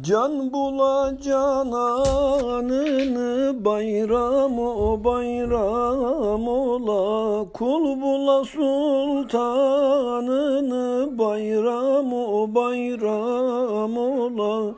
Can bula cananını bayram o bayram ola. Kul bula sultanını bayram o bayram ola.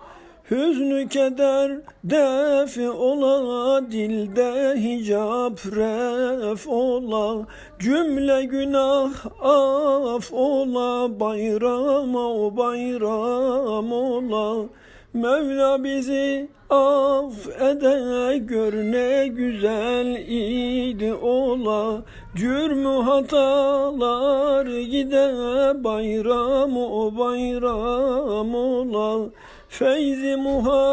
Hüznü keder defi ola dilde hicap ref ola. Cümle günah af ola bayram o bayram ola Mevla bizi affede gör ne güzel idi ola. Cürmü hatalar gide bayram o bayram ola. Feyzi muhabbeti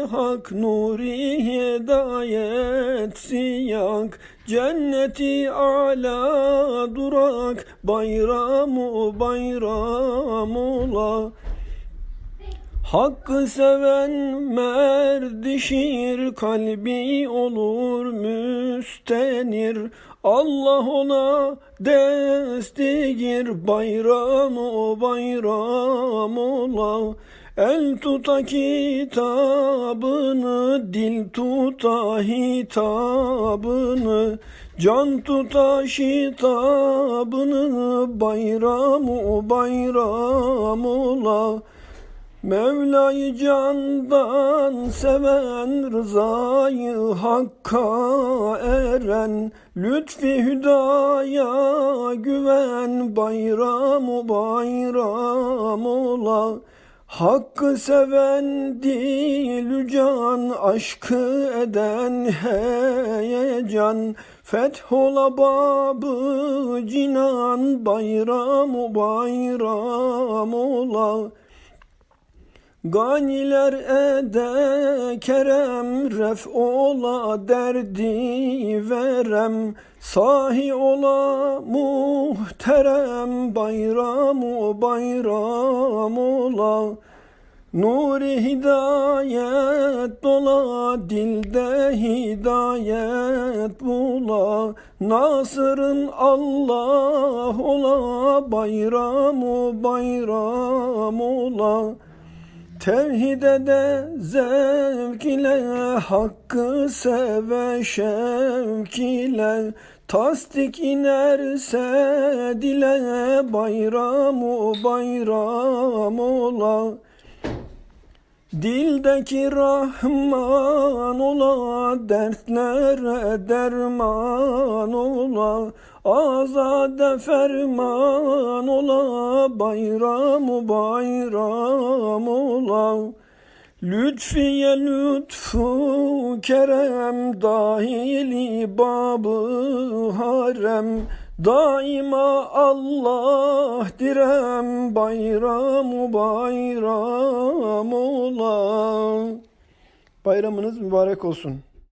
hak nuri hidayet siyak. Cenneti ala durak bayram o bayram ola Hakkı seven merdişir kalbi olur müstenir. Allah ona destigir bayram o bayram ola. El tuta kitabını, dil tuta hitabını, can tuta şitabını, bayram o bayram ola. Mevla'yı candan seven rızayı hakka eren lütfi hüdaya güven bayram bayram ola. Hakkı seven dil can aşkı eden heyecan. Fethola babı cinan bayram bayram ola Ganiler ede kerem ref ola derdi verem. Sahi ola muhterem bayram o bayram ola. Nuri hidayet dola dilde hidayet bula Nasırın Allah ola bayram o bayram ola Tevhide de zevk ile hakkı seve şevk ile Tasdik inerse dile bayram o bayram ola. Dildeki Rahman ola, dertlere derman ola, azade ferman ola, bayram bayram ola. Lütfiye lütfu kerem dahili babı harem Daima Allah direm bayram bayram ola Bayramınız mübarek olsun.